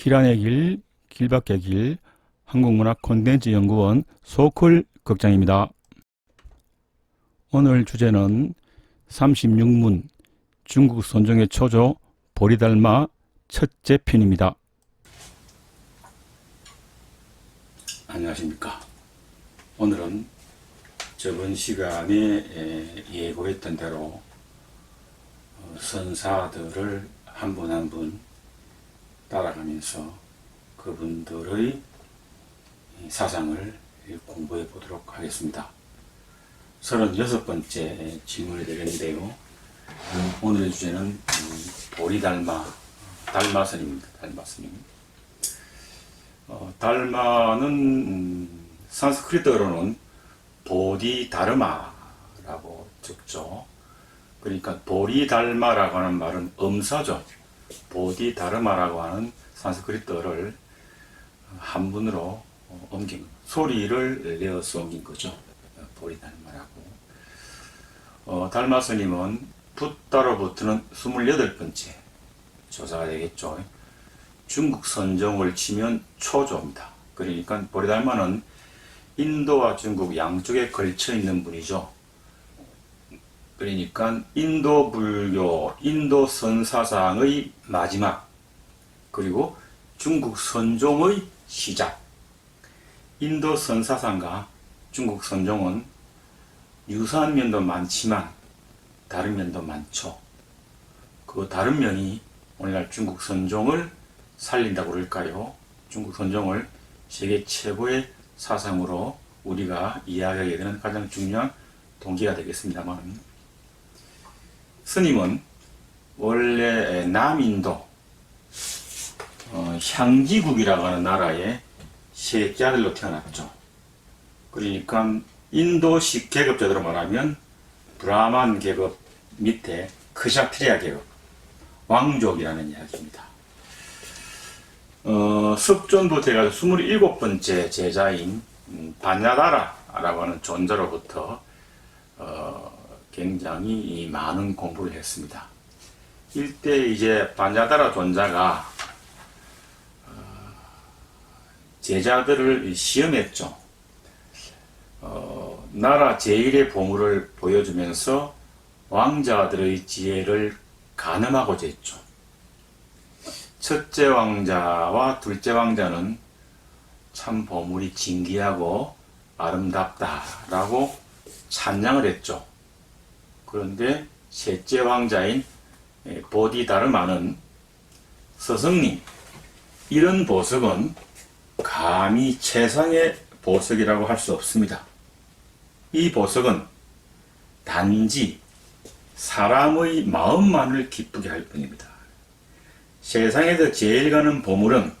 길안의 길, 길밖의 길, 한국문학 콘텐츠 연구원 소클 극장입니다. 오늘 주제는 36문 중국 선종의 초조 보리달마 첫째 편입니다. 안녕하십니까. 오늘은 저번 시간에 에, 예고했던 대로 어, 선사들을 한 분 한분 따라가면서 그분들의 이 사상을 공부해 보도록 하겠습니다. 36번째 질문이 되겠는데요. 오늘의 주제는 음, 보리 달마, 달마선입니다. 달마선임. 어, 달마는 음, 산스크리트어로는 보디 다르마라고 적죠. 그러니까 보리 달마라고 하는 말은 음서죠. 보디다르마라고 하는 산스크리트어를 한문으로 어, 옮긴 거. 소리를 내어서 옮긴 거죠. 어, 보리달마라고. 어, 달마스님은 붓다로부터는 28번째 조사가 되겠죠. 중국 선종을 치면 초조입니다. 그러니까 보리달마는 인도와 중국 양쪽에 걸쳐 있는 분이죠. 그러니까 인도 불교, 인도 선사상의 마지막, 그리고 중국 선종의 시작. 인도 선사상과 중국 선종은 유사한 면도 많지만 다른 면도 많죠. 그 다른 면이 오늘날 중국 선종을 살린다고 그럴까요? 중국 선종을 세계 최고의 사상으로 우리가 이해하게 되는 가장 중요한 동기가 되겠습니다만 스님은 원래 남인도 어, 향지국이라고 하는 나라의 셋째 아들로 태어났죠. 그러니까 인도식 계급제도로 말하면 브라만 계급 밑에 크샤트리아 계급 왕족이라는 이야기입니다. 어, 습존부터 해가지고 27번째 제자인 음, 바냐다라라고 하는 존재로부터 어, 굉장히 이 많은 공부를 했습니다. 일대 이제 바냐다라 존자가 어, 제자들을 시험했죠. 어, 나라 제일의 보물을 보여주면서 왕자들의 지혜를 가늠하고자 했죠. 첫째 왕자와 둘째 왕자는 참 보물이 진귀하고 아름답다라고 찬양을 했죠. 그런데 셋째 왕자인 보디다르마는 스승님, 이런 보석은 감히 최상의 보석이라고 할 수 없습니다. 이 보석은 단지 사람의 마음만을 기쁘게 할 뿐입니다. 세상에서 제일 가는 보물은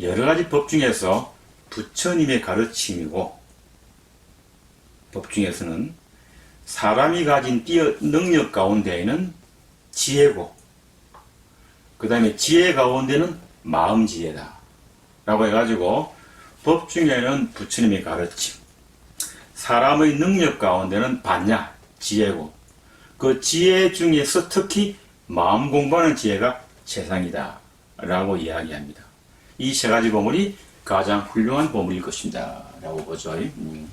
여러 가지 법 중에서 부처님의 가르침이고 법 중에서는 사람이 가진 뛰어 능력 가운데에는 지혜고 그 다음에 지혜 가운데는 마음 지혜다 라고 해가지고 법 중에는 부처님의 가르침 사람의 능력 가운데는 반야 지혜고 그 지혜 중에서 특히 마음 공부하는 지혜가 세상이다 라고 이야기합니다. 이 세 가지 보물이 가장 훌륭한 보물일 것입니다. 라고 보죠. 음.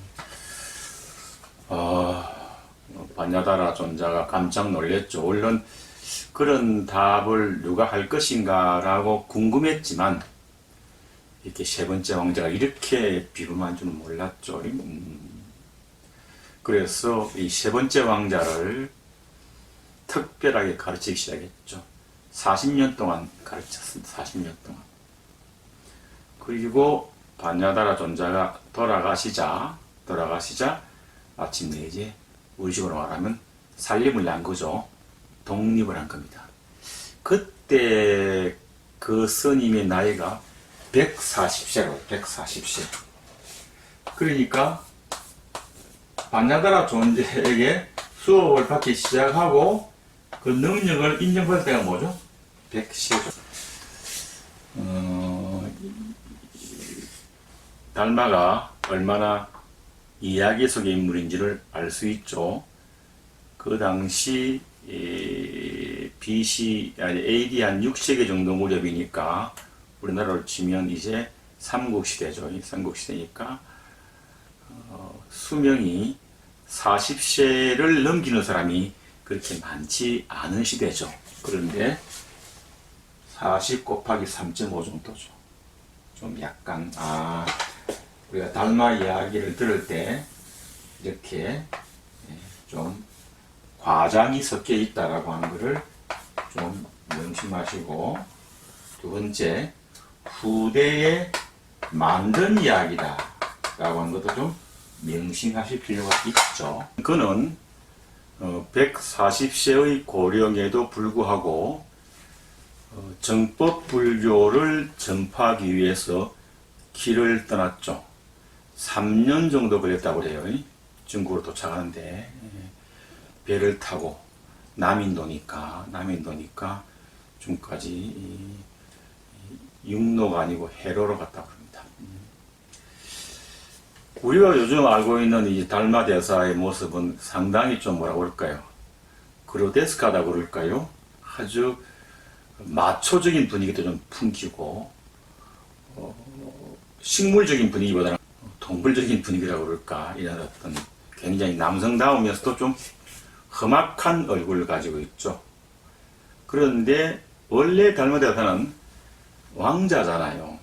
어, 반야다라 존자가 깜짝 놀랐죠. 물론 그런 답을 누가 할 것인가 라고 궁금했지만 이렇게 세 번째 왕자가 이렇게 비범한 줄은 몰랐죠. 음. 그래서 이 세 번째 왕자를 특별하게 가르치기 시작했죠. 40년 동안 가르쳤습니다. 40년 동안. 그리고 반야다라 존자가 돌아가시자, 돌아가시자 아침 4시에 우리 식으로 말하면 살림을 난 거죠. 독립을 한 겁니다. 그때 그 스님의 나이가 140세로 140세. 그러니까 반야다라 존재에게 수업을 받기 시작하고 그 능력을 인정받을 때가 뭐죠? 110조. 어, 달마가 얼마나 이야기 속의 인물인지를 알 수 있죠. 그 당시 이 BC 아니 AD 한 6세기 정도 무렵이니까 우리나라로 치면 이제 삼국시대죠. 이 삼국시대니까 어, 수명이 40세를 넘기는 사람이 그렇게 많지 않은 시대죠. 그런데 40 곱하기 3.5 정도죠. 좀 약간 아 우리가 달마 이야기를 들을 때 이렇게 예, 좀 과장이 섞여 있다라고 하는 것을 좀 명심하시고 두 번째 후대에 만든 이야기다 라고 하는 것도 좀 명심하실 필요가 있죠. 그는 어, 140세의 고령에도 불구하고 어, 정법 불교를 전파하기 위해서 길을 떠났죠. 3년 정도 걸렸다고 그래요. 중국으로 도착하는데 예, 배를 타고 남인도니까 남인도니까 중까지 육로가 아니고 해로로 갔다 그럽니다. 음. 우리가 요즘 알고 있는 이 달마 대사의 모습은 상당히 좀 뭐라 그럴까요? 그로데스카다 그럴까요? 아주 마초적인 분위기도 좀 풍기고 어, 식물적인 분위기보다는 동물적인 분위기라고 그럴까 이런 어떤 굉장히 남성다우면서도 좀 험악한 얼굴을 가지고 있죠. 그런데 원래 달마대사는 왕자잖아요.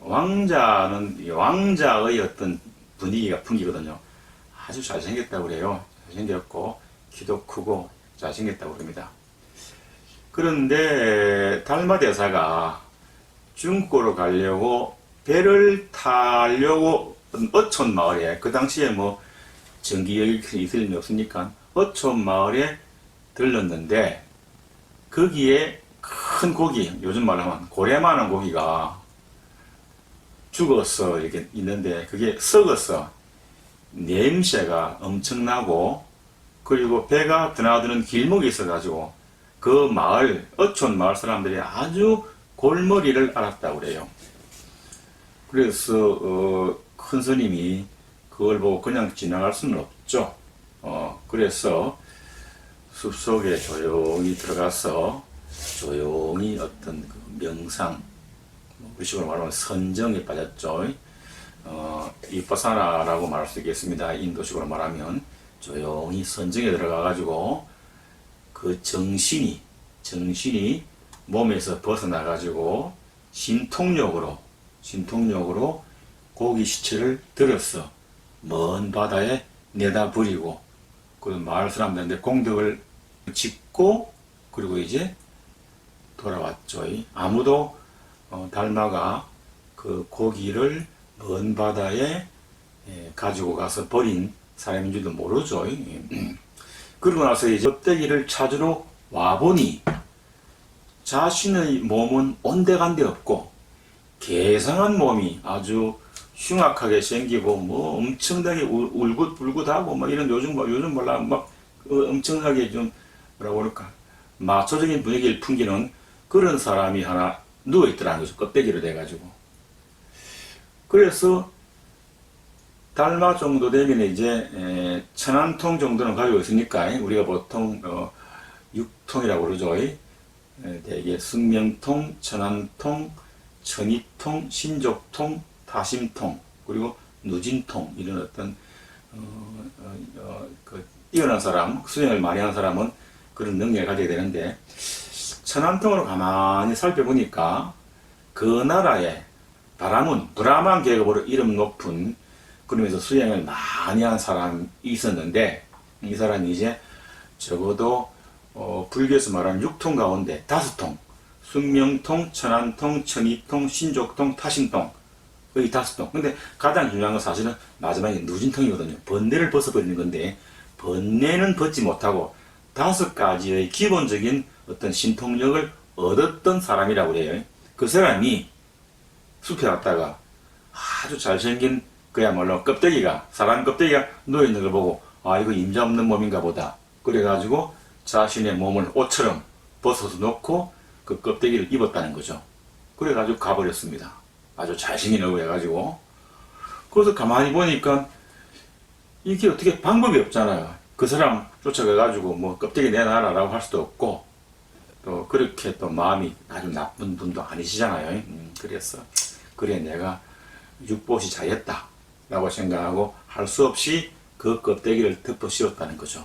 왕자는 이 왕자의 어떤 분위기가 풍기거든요. 아주 잘생겼다고 그래요. 잘생겼고 키도 크고 잘생겼다고 그럽니다. 그런데 달마 대사가 중국으로 가려고 배를 타려고 어촌 마을에 그 당시에 뭐 전기열이 있을 리 없으니까 어촌 마을에 들렀는데 거기에 큰 고기 요즘 말하면 고래만한 고기가 죽었어 이렇게 있는데 그게 썩었어 냄새가 엄청나고 그리고 배가 드나드는 길목이 있어가지고 그 마을 어촌 마을 사람들이 아주 골머리를 앓았다고 그래요. 그래서 어, 큰 스님이 그걸 보고 그냥 지나갈 수는 없죠. 어, 그래서 숲속에 조용히 들어가서 조용히 어떤 그 명상, 뭐 우리 식으로 말하면 선정에 빠졌죠. 어, 이빠사나라고 말할 수 있겠습니다. 인도식으로 말하면 조용히 선정에 들어가가지고 그 정신이 정신이 몸에서 벗어나가지고 신통력으로 신통력으로 고기 시체를 들어서 먼 바다에 내다 버리고 그 마을 사람들한테 공덕을 짓고 그리고 이제 돌아왔죠. 아무도 어, 달마가 그 고기를 먼 바다에 예, 가지고 가서 버린 사람인 줄도 모르죠. 예. 그러고 나서 이제 껍데기를 찾으러 와보니 자신의 몸은 온데간데 없고 개성한 몸이 아주 흉악하게 생기고 뭐 엄청나게 울- 울긋불긋하고 뭐 이런 요즘 뭐 요즘 몰라. 막 어, 엄청나게 좀 뭐라고 그럴까. 마초적인 분위기를 풍기는 그런 사람이 하나 누워 있더라는 거죠 껍데기로 돼 가지고. 그래서 달마 정도 되면 이제 에, 천안통 정도는 가지고 있으니까 우리가 보통 어, 육통이라고 그러죠. 에, 대개 승명통, 천안통, 천이통, 신족통, 다심통 그리고 누진통 이런 어떤 어, 어, 어, 그 뛰어난 사람, 수행을 많이 하는 사람은 그런 능력을 가지게 되는데 천안통으로 가만히 살펴보니까 그 나라에 바람은 브라만 계급으로 이름 높은 그러면서 수행을 많이 한 사람이 있었는데 이 사람이 이제 적어도 어, 불교에서 말하는 육통 가운데 다섯 통 숙명통, 천안통, 천이통, 신족통, 타심통 이 다섯 통 근데 가장 중요한 건 사실은 마지막에 누진통이거든요. 번뇌를 벗어버리는 건데 번뇌는 벗지 못하고 다섯 가지의 기본적인 어떤 신통력을 얻었던 사람이라고 그래요. 그 사람이 숲에 갔다가 아주 잘생긴 그야말로 껍데기가 사람 껍데기가 누워 있는 걸 보고 아 이거 임자 없는 몸인가 보다. 그래가지고 자신의 몸을 옷처럼 벗어서 놓고 그 껍데기를 입었다는 거죠. 그래가지고 가버렸습니다 아주 잘생긴 얼굴 해가지고 그래서 가만히 보니까 이게 어떻게 방법이 없잖아요 그 사람 쫓아가가지고 뭐 껍데기 내놔라 라고 할 수도 없고 또 그렇게 또 마음이 아주 나쁜 분도 아니시잖아요. 음, 그래서 그래 내가 육보시 잘했다 라고 생각하고 할 수 없이 그 껍데기를 덮어 씌웠다는 거죠.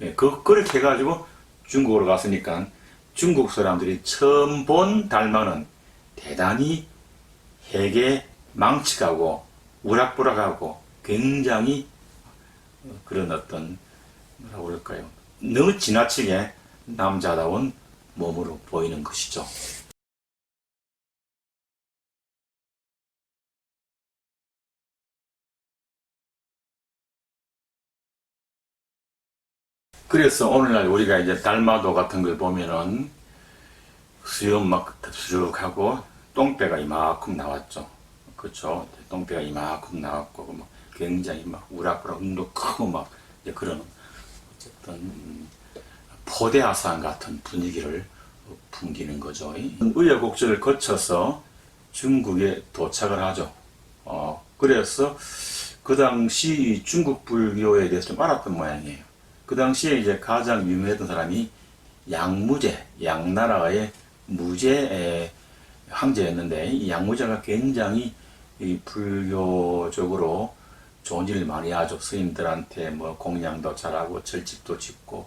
예, 그, 그렇게 해가지고 중국으로 갔으니까 중국 사람들이 처음 본 달마는 대단히 해게 망치가고 우락부락하고 굉장히 그런 어떤 뭐라고 그럴까요? 너무 지나치게 남자다운 몸으로 보이는 것이죠. 그래서 오늘날 우리가 이제 달마도 같은 걸 보면은 수염 막 덥수룩하고 똥배가 이만큼 나왔죠. 그렇죠. 똥배가 이만큼 나왔고 막 굉장히 막 우락부락 눈도 크고 막 이제 그런 어쨌든 음, 포대화산 같은 분위기를 풍기는 거죠. 우여곡절을 거쳐서 중국에 도착을 하죠. 어, 그래서 그 당시 중국 불교에 대해서 좀 알았던 모양이에요. 그 당시에 이제 가장 유명했던 사람이 양무제, 양나라의 무제 황제였는데 이 양무제가 굉장히 이 불교적으로 좋은 일을 많이 하죠. 스님들한테 뭐 공양도 잘하고 절집도 짓고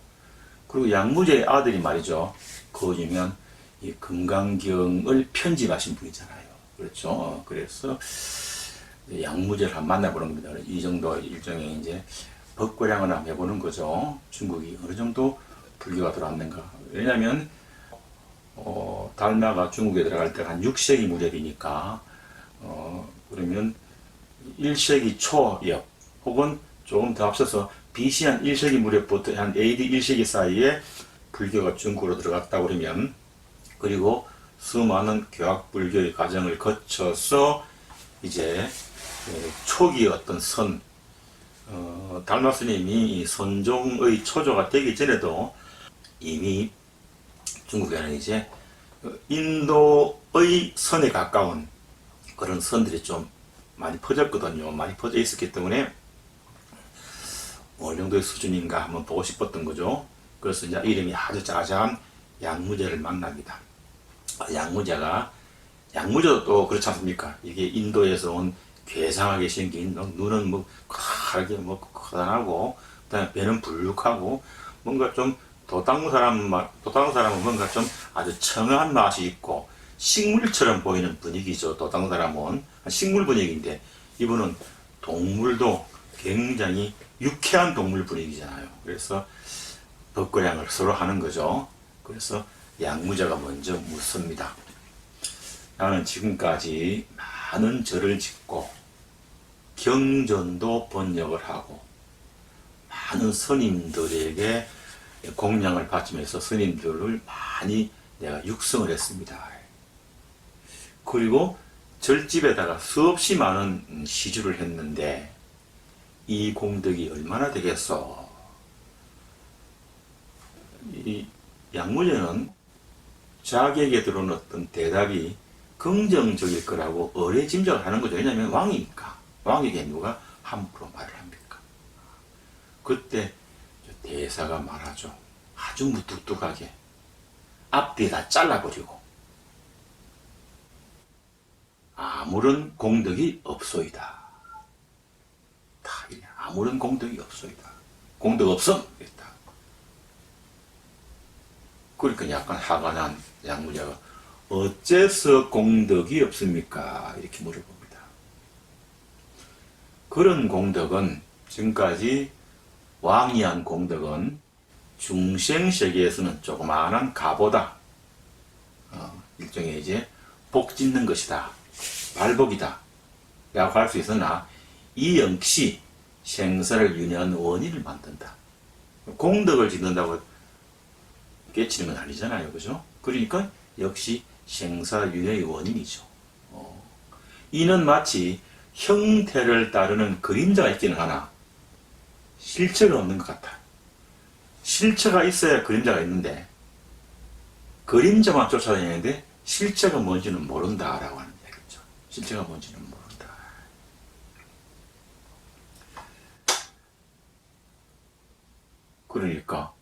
그리고 양무제의 아들이 말이죠. 그 유명한 이 금강경을 편집하신 분이잖아요. 그렇죠. 어, 그래서 양무제를 한번 만나보는 겁니다. 이 정도 일종의 이제 법고량을 한번 해보는 거죠. 중국이 어느 정도 불교가 들어왔는가. 왜냐하면 어, 달마가 중국에 들어갈 때가 한 6세기 무렵이니까 어, 그러면 1세기 초엽 혹은 조금 더 앞서서 BC 한 1세기 무렵부터 한 AD 1세기 사이에 불교가 중국으로 들어갔다 그러면 그리고 수많은 교학 불교의 과정을 거쳐서 이제 그 초기 어떤 선 어, 달마 스님이 이 선종의 초조가 되기 전에도 이미 중국에는 이제 인도의 선에 가까운 그런 선들이 좀 많이 퍼졌거든요. 많이 퍼져 있었기 때문에 어느 정도의 수준인가 한번 보고 싶었던 거죠. 그래서 이제 이름이 아주 자세한 양무제를 만납니다. 아, 양무제가 양무제도 또 그렇지 않습니까? 이게 인도에서 온 괴상하게 생긴 눈은 뭐 크게 뭐 커다하고 그다음에 배는 불룩하고 뭔가 좀 도당무 사람 도당 사람은 뭔가 좀 아주 청한 맛이 있고 식물처럼 보이는 분위기죠. 도당 사람은 식물 분위기인데 이분은 동물도 굉장히 유쾌한 동물 분위기잖아요. 그래서 덕거량을 서로 하는 거죠. 그래서 양무자가 먼저 묻습니다. 나는 지금까지 많은 절을 짓고 경전도 번역을 하고 많은 스님들에게 공양을 바치면서 스님들을 많이 내가 육성을 했습니다. 그리고 절집에다가 수없이 많은 시주를 했는데 이 공덕이 얼마나 되겠어? 이 양무제는 자기에게 들어온 어떤 대답이 긍정적일 거라고 어뢰 짐작을 하는 거죠. 왜냐하면 왕이니까. 왕에게 누가 함부로 말을 합니까? 그때 대사가 말하죠. 아주 무뚝뚝하게 앞뒤 다 잘라버리고 아무런 공덕이 없소이다. 다 이래. 아무런 공덕이 없소이다. 공덕 없음 이랬다. 그러니까 약간 화가 난 양무자가 어째서 공덕이 없습니까? 이렇게 물어봅니다. 그런 공덕은 지금까지 왕이 한 공덕은 중생 세계에서는 조그마한 가보다 어, 일종의 이제 복 짓는 것이다. 발복이다. 라고 할 수 있으나 이 역시 생사를 유념한 원인을 만든다. 공덕을 짓는다고 깨치는 건 아니잖아요. 그죠? 그러니까 역시 생사유의 원인이죠. 어. 이는 마치 형태를 따르는 그림자가 있기는 하나 실체가 없는 것 같아. 실체가 있어야 그림자가 있는데 그림자만 쫓아다니는데 실체가 뭔지는 모른다라고 하는 얘기죠. 실체가 뭔지는 모른다. 그러니까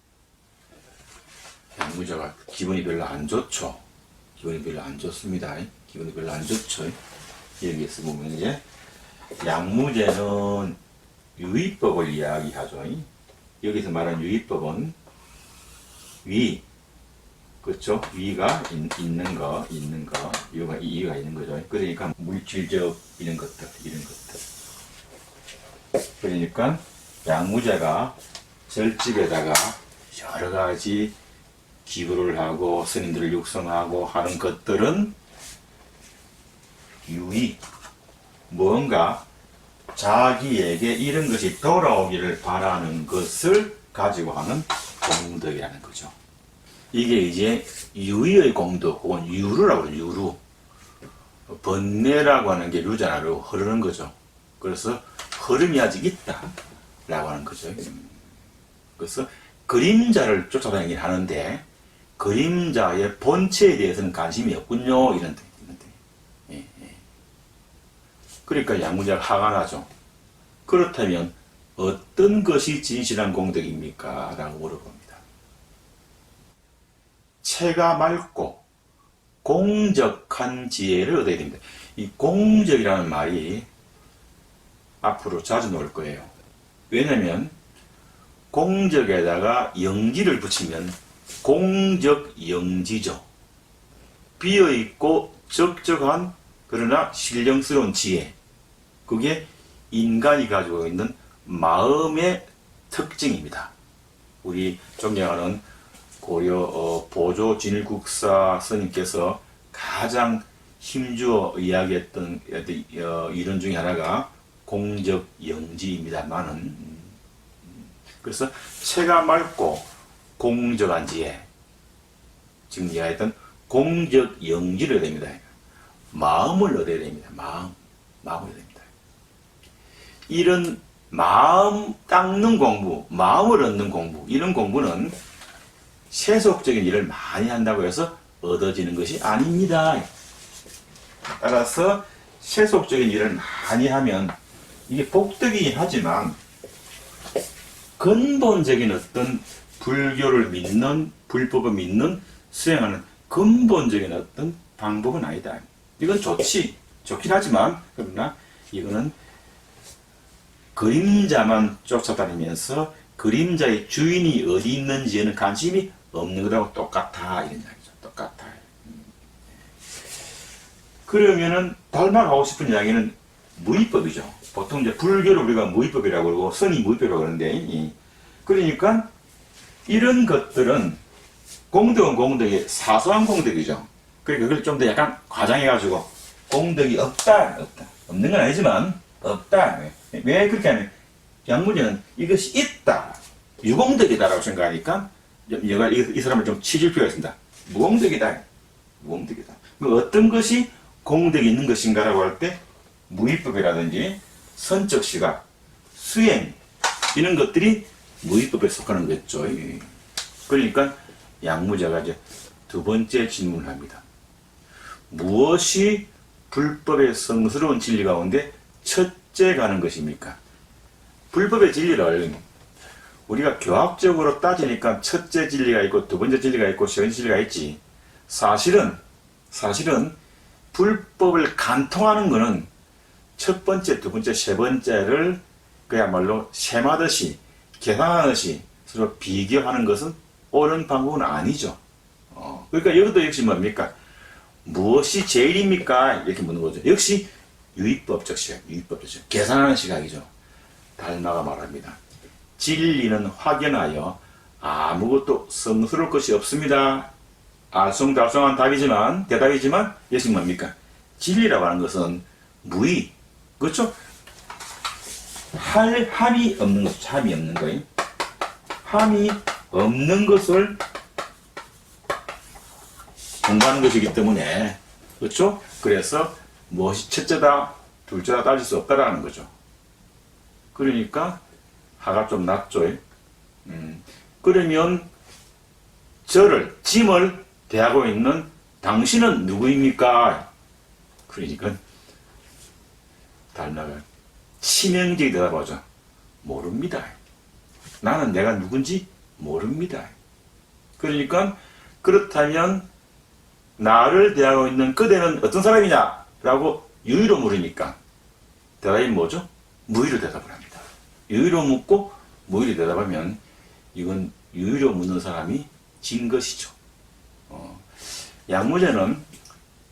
양무자가 기분이 별로 안 좋죠. 기분이 별로 안 좋습니다. 기분이 별로 안 좋죠. 여기에서 보면 이제 양무제는 유의법을 이야기하죠. 여기서 말하는 유의법은 위, 그렇죠? 위가 있, 있는 거, 있는 거, 이가 이가 있는 거죠. 그러니까 물질적 이런 것들, 이런 것들. 그러니까 양무제가 절집에다가 여러 가지 기부를 하고 스님들을 육성하고 하는 것들은 유의 뭔가 자기에게 이런 것이 돌아오기를 바라는 것을 가지고 하는 공덕이라는 거죠. 이게 이제 유의의 공덕 혹은 유루라고 그래요. 유루. 번뇌라고 하는 게 류자나로 흐르는 거죠. 그래서 흐름이 아직 있다라고 하는 거죠. 그래서 그림자를 쫓아다니긴 하는데 그림자의 본체에 대해서는 관심이 없군요. 이런 뜻. 예, 예. 그러니까 양문자가 화가 나죠. 그렇다면 어떤 것이 진실한 공덕입니까? 라고 물어봅니다. 체가 맑고 공적한 지혜를 얻어야 됩니다. 이 공적이라는 말이 앞으로 자주 나올 거예요. 왜냐면 공적에다가 영지를 붙이면 공적 영지죠. 비어 있고 적적한 그러나 신령스러운 지혜. 그게 인간이 가지고 있는 마음의 특징입니다. 우리 존경하는 고려 어, 보조 진일국사 스님께서 가장 힘주어 이야기했던 어, 이론 중에 하나가 공적 영지입니다만은 음, 그래서 체가 맑고 공적한 지혜 지금 이야기했던 공적 영지를 됩니다. 마음을 얻어야 됩니다. 마음 마음을 얻어야 됩니다. 이런 마음 닦는 공부, 마음을 얻는 공부 이런 공부는 세속적인 일을 많이 한다고 해서 얻어지는 것이 아닙니다. 따라서 세속적인 일을 많이 하면 이게 복덕이긴 하지만 근본적인 어떤 불교를 믿는 불법을 믿는 수행하는 근본적인 어떤 방법은 아니다. 이건 좋지 좋긴 하지만 그러나 이거는 그림자만 쫓아다니면서 그림자의 주인이 어디 있는지에는 관심이 없는 거하고 똑같아 이런 이야기죠. 똑같아. 음. 그러면은 닮아가고 싶은 이야기는 무의법이죠. 보통 이제 불교를 우리가 무의법이라고 그러고 선이 무의법이라고 그러는데 이- 그러니까 이런 것들은 공덕은 공덕이 사소한 공덕이죠. 그러니까 그걸 좀 더 약간 과장해가지고 공덕이 없다 없다 없는 건 아니지만 없다 왜, 왜 그렇게 하면 양문이는 이것이 있다 유공덕이다라고 생각하니까 얘가 이, 이 사람을 좀 치질 필요가 있습니다. 무공덕이다 무공덕이다. 그 어떤 것이 공덕이 있는 것인가라고 할 때 무위법이라든지 선적 시각, 수행 이런 것들이 무위법에 속하는 거죠. 예. 그러니까 양무자가 이제 두 번째 질문을 합니다. 무엇이 불법의 성스러운 진리 가운데 첫째 가는 것입니까? 불법의 진리를 우리가 교학적으로 따지니까 첫째 진리가 있고 두 번째 진리가 있고 세 번째 진리가 있지. 사실은 사실은 불법을 간통하는 것은 첫 번째, 두 번째, 세 번째를 그야말로 셈하듯이 계산하듯이 서로 비교하는 것은 옳은 방법은 아니죠. 어, 그러니까 여기도 역시 뭡니까? 무엇이 제일입니까? 이렇게 묻는 거죠. 역시 유의법적 시각, 유의법적 시각, 계산하는 시각이죠. 달마가 말합니다. 진리는 확연하여 아무것도 성스러울 것이 없습니다. 알쏭달쏭한 답이지만, 대답이지만, 역시 뭡니까? 진리라고 하는 것은 무의, 그렇죠? 할, 함이 없는 것, 함이 없는 거예요. 함이 없는 것을 공부하는 것이기 때문에, 그렇죠? 그래서 무엇이 첫째다, 둘째다 따질 수 없다라는 거죠. 그러니까 하가 좀 낮죠. 음, 그러면 저를 짐을 대하고 있는 당신은 누구입니까? 그러니까 달나가 치명적이 대답하죠. 모릅니다. 나는 내가 누군지 모릅니다. 그러니까 그렇다면 나를 대하고 있는 그대는 어떤 사람이냐? 라고 유의로 물으니까 대답이 뭐죠? 무의로 대답을 합니다. 유의로 묻고 무의로 대답하면 이건 유의로 묻는 사람이 진 것이죠. 어, 양무제는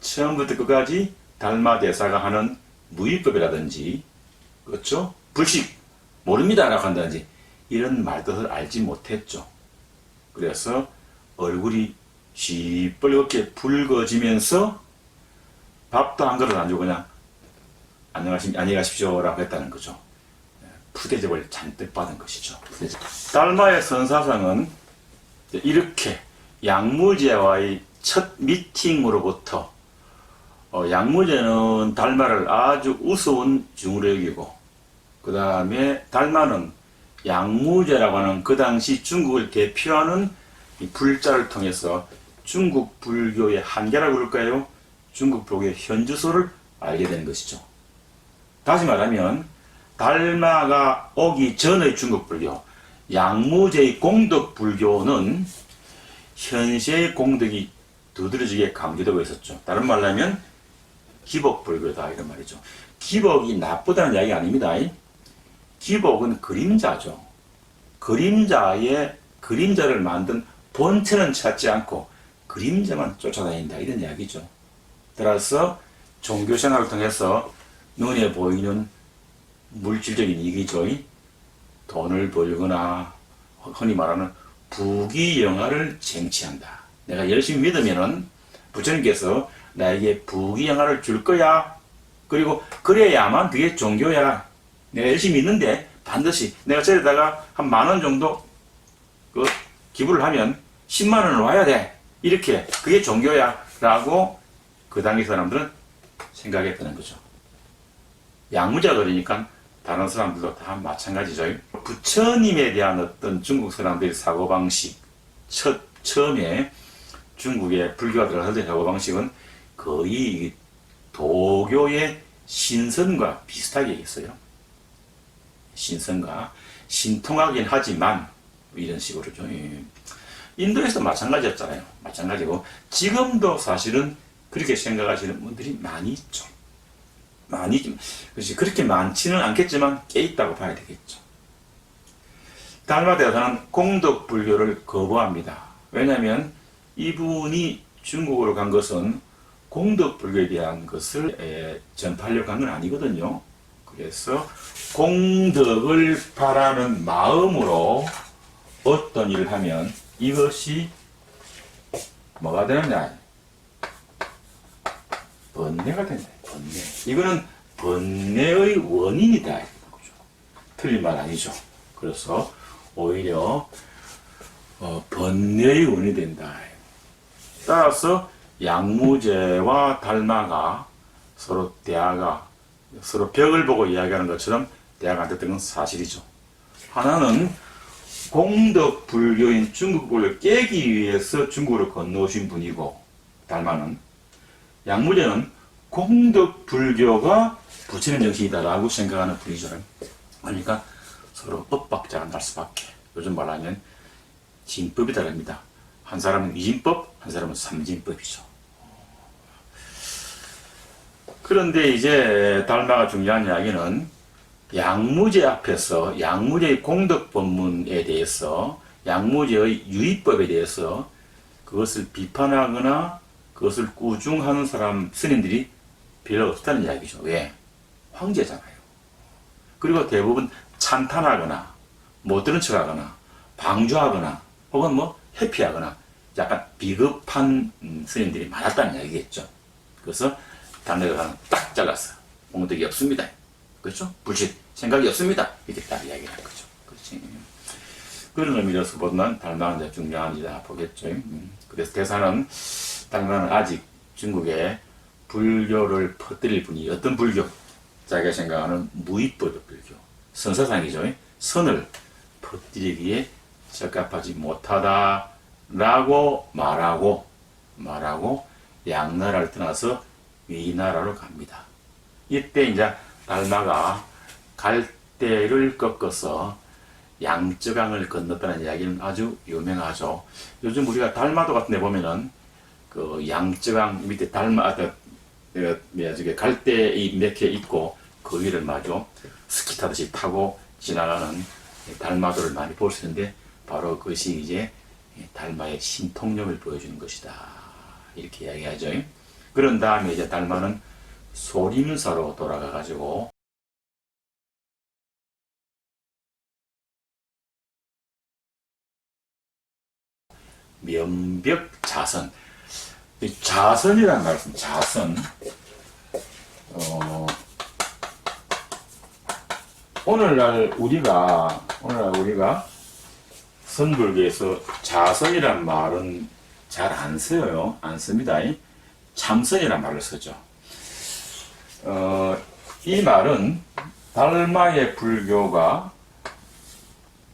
처음부터 끝까지 달마 대사가 하는 무의법이라든지 그렇죠? 불식 모릅니다라고 한다든지 이런 말뜻을 알지 못했죠. 그래서 얼굴이 시뻘겋게 붉어지면서 밥도 한 그릇 안 주고 그냥 안녕하십, 안녕히 가십시오라고 했다는 거죠. 예, 푸대접을 잔뜩 받은 것이죠. 푸대접. 달마의 선사상은 이렇게 양무제와의 첫 미팅으로부터 어, 양무제는 달마를 아주 우스운 중으로 여기고 그 다음에 달마는 양무제라고 하는 그 당시 중국을 대표하는 이 불자를 통해서 중국 불교의 한계라고 그럴까요? 중국 불교의 현주소를 알게 되는 것이죠. 다시 말하면 달마가 오기 전의 중국 불교, 양무제의 공덕 불교는 현세의 공덕이 두드러지게 강조되고 있었죠. 다른 말로 하면 기복 불교다 이런 말이죠. 기복이 나쁘다는 이야기 아닙니다. 기복은 그림자죠. 그림자의 그림자를 만든 본체는 찾지 않고 그림자만 쫓아다닌다 이런 이야기죠. 따라서 종교 생활을 통해서 눈에 보이는 물질적인 이익이죠. 돈을 벌거나 흔히 말하는 부귀 영화를 쟁취한다. 내가 열심히 믿으면은 부처님께서 나에게 부귀 영화를 줄 거야. 그리고 그래야만 그게 종교야. 내가 열심히 믿는데 반드시 내가 저에다가 한 만 원 정도 그 기부를 하면 10만 원을 와야 돼. 이렇게 그게 종교야. 라고 그 당시 사람들은 생각했다는 거죠. 양무자 그러니까 다른 사람들도 다 마찬가지죠. 부처님에 대한 어떤 중국 사람들의 사고방식, 첫, 처음에 중국의 불교가 들어갈 때 사고방식은 거의 도교의 신선과 비슷하게 했어요. 신선과 신통하긴 하지만 이런 식으로죠. 예. 인도에서도 마찬가지였잖아요. 마찬가지고 지금도 사실은 그렇게 생각하시는 분들이 많이 있죠. 많이 좀 그렇지 그렇게 많지는 않겠지만 꽤 있다고 봐야 되겠죠. 달마 대사는 공덕 불교를 거부합니다. 왜냐하면 이분이 중국으로 간 것은 공덕 불교에 대한 것을 에, 전파하려고 한 건 아니거든요. 그래서 공덕을 바라는 마음으로 어떤 일을 하면 이것이 뭐가 되느냐? 번뇌가 된다. 번뇌. 이거는 번뇌의 원인이다. 틀린 말 아니죠. 그래서 오히려 어, 번뇌의 원인이 된다. 따라서 양무제와 달마가 서로 대화가 서로 벽을 보고 이야기하는 것처럼 대화가 안 됐던 건 사실이죠. 하나는 공덕 불교인 중국 불교를 깨기 위해서 중국으로 건너오신 분이고 달마는 양무제는 공덕 불교가 부처님 정신이다라고 생각하는 분이죠. 그러니까 서로 엇박자가 날 수밖에. 요즘 말하면 진법이 다릅니다. 한 사람은 이진법, 한 사람은 삼진법이죠. 그런데 이제 달마가 중요한 이야기는 양무제 앞에서 양무제의 공덕 법문에 대해서 양무제의 유의법에 대해서 그것을 비판하거나 그것을 꾸중하는 사람 스님들이 별로 없다는 이야기죠. 왜? 황제잖아요. 그리고 대부분 찬탄하거나 못 들은 척하거나 방조하거나 혹은 뭐 회피하거나 약간 비겁한 음, 스님들이 많았다는 이야기겠죠. 그래서 단내가 딱 잘랐어. 공덕이 없습니다. 그렇죠? 불신 생각이 없습니다. 이렇게 딱 이야기를 한 거죠. 그렇지. 그런 의미로서 보면 달마는 중요한 이다 보겠죠. 음. 그래서 대사는 달마는 아직 중국에 불교를 퍼뜨릴 분이 어떤 불교? 자기가 생각하는 무의법 불교. 선사상이죠. 선을 퍼뜨리기에 적합하지 못하다라고 말하고 말하고 양나라를 떠나서 위나라로 갑니다. 이때 이제 달마가 갈대를 꺾어서 양쯔강을 건넜다는 이야기는 아주 유명하죠. 요즘 우리가 달마도 같은 데 보면은 그 양쯔강 밑에 달마, 저게 갈대이 몇개 있고 그 위를 마주 스키 타듯이 타고 지나가는 달마도를 많이 볼 수 있는데 바로 그것이 이제 달마의 신통력을 보여주는 것이다. 이렇게 이야기하죠. 그런 다음에 이제 달마는 소림사로 돌아가 가지고 면벽 자선. 이 자선이란 말씀, 자선. 어, 오늘날 우리가, 오늘날 우리가 선불교에서 자선이란 말은 잘 안 써요. 안 씁니다. 참선이란 말을 쓰죠. 어, 이 말은 달마의 불교가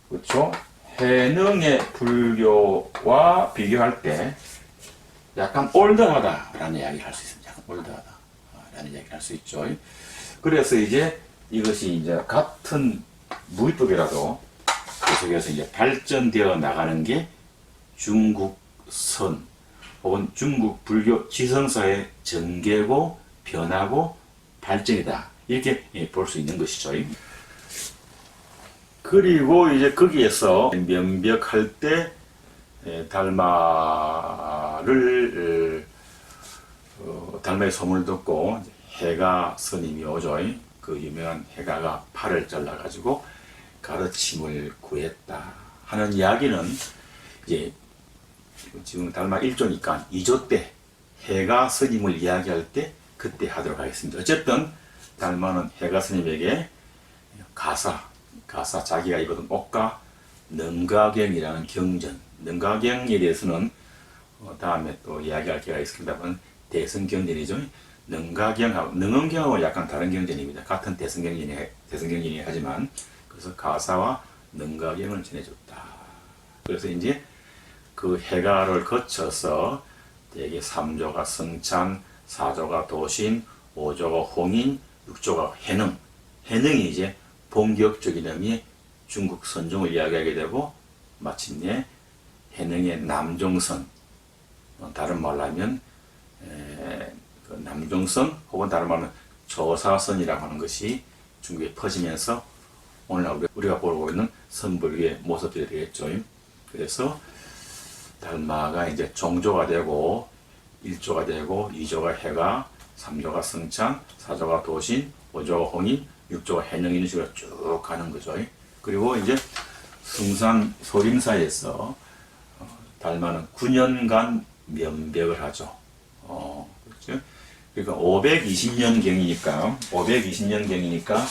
그렇죠? 해능의 불교와 비교할 때 약간 올드하다라는 이야기를 할 수 있습니다. 약간 올드하다라는 이야기를 할 수 있죠. 그래서 이제 이것이 이제 같은 무위법이라도 계속해서 이제 발전되어 나가는 게 중국 선 혹은 중국 불교 지성사의 전개고 변하고 발전이다. 이렇게 예, 볼수 있는 것이죠. 그리고 이제 거기에서 면벽할 때 에, 달마를 어, 달마의 소문을 듣고 해가 스님이 오죠. 그 유명한 해가가 팔을 잘라가지고 가르침을 구했다 하는 이야기는 이제 지금 달마 1조니까 2조 때 해가 스님을 이야기할 때 그때 하도록 하겠습니다. 어쨌든 달마는 해가 스님에게 가사, 가사 자기가 입었던 옷과 능가경이라는 경전, 능가경에 대해서는 어, 다음에 또 이야기할 기회가 있습니다만 대승경전이죠. 능가경하고 능언경하고 약간 다른 경전입니다. 같은 대승경전이 대승경전이 하지만 그래서 가사와 능가경을 전해줬다. 그래서 이제 그 해가를 거쳐서 대개 3조가 성찬, 4조가 도신, 5조가 홍인, 6조가 해능. 해능이 이제 본격적인 의미의 중국 선종을 이야기하게 되고 마침내 해능의 남종선 어, 다른 말로 하면 에, 그 남종선 혹은 다른 말로 하면 조사선이라고 하는 것이 중국에 퍼지면서 오늘날 우리- 우리가 보고 있는 선불교의 모습들이 되겠죠. 그래서 달마가 이제 종조가 되고 1조가 되고 2조가 해가 3조가 성찬 4조가 도신 5조가 홍인 6조가 해능 이런 식으로 쭉 가는 거죠. 그리고 이제 승산 소림사에서 어, 달마는 9년간 면벽을 하죠. 어, 그렇죠? 그러니까 520년 경이니까 520년 경이니까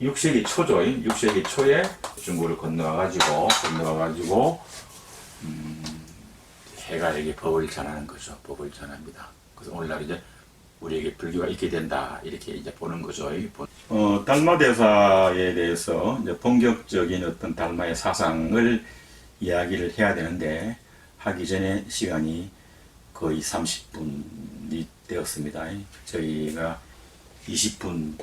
6세기 초죠. 6세기 초에 중국을 건너와가지고, 건너와가지고, 음, 해가 여기 법을 전하는 거죠. 법을 전합니다. 그래서 오늘날 이제 우리에게 불교가 있게 된다. 이렇게 이제 보는 거죠. 어, 달마 대사에 대해서 이제 본격적인 어떤 달마의 사상을 이야기를 해야 되는데, 하기 전에 시간이 거의 30분이 되었습니다. 저희가 20분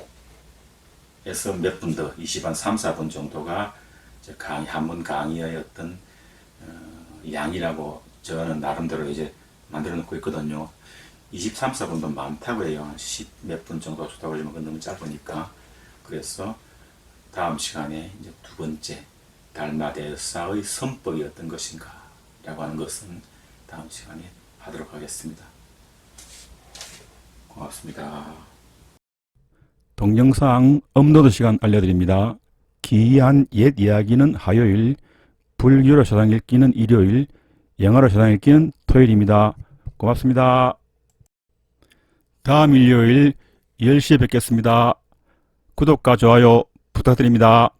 에서 몇 분 더, 20한 3, 4분 정도가 강의, 한문 강의의 어떤, 어, 양이라고 저는 나름대로 이제 만들어 놓고 있거든요. 23, 4분도 많다고 해요. 한10몇 분 정도 좋다고 그러면 그건 너무 짧으니까. 그래서 다음 시간에 이제 두 번째, 달마대사의 선법이 어떤 것인가 라고 하는 것은 다음 시간에 하도록 하겠습니다. 고맙습니다. 동영상 업로드 시간 알려드립니다. 기이한 옛 이야기는 화요일, 불교로 사상 읽기는 일요일, 영어로 사상 읽기는 토요일입니다. 고맙습니다. 다음 일요일 10시에 뵙겠습니다. 구독과 좋아요 부탁드립니다.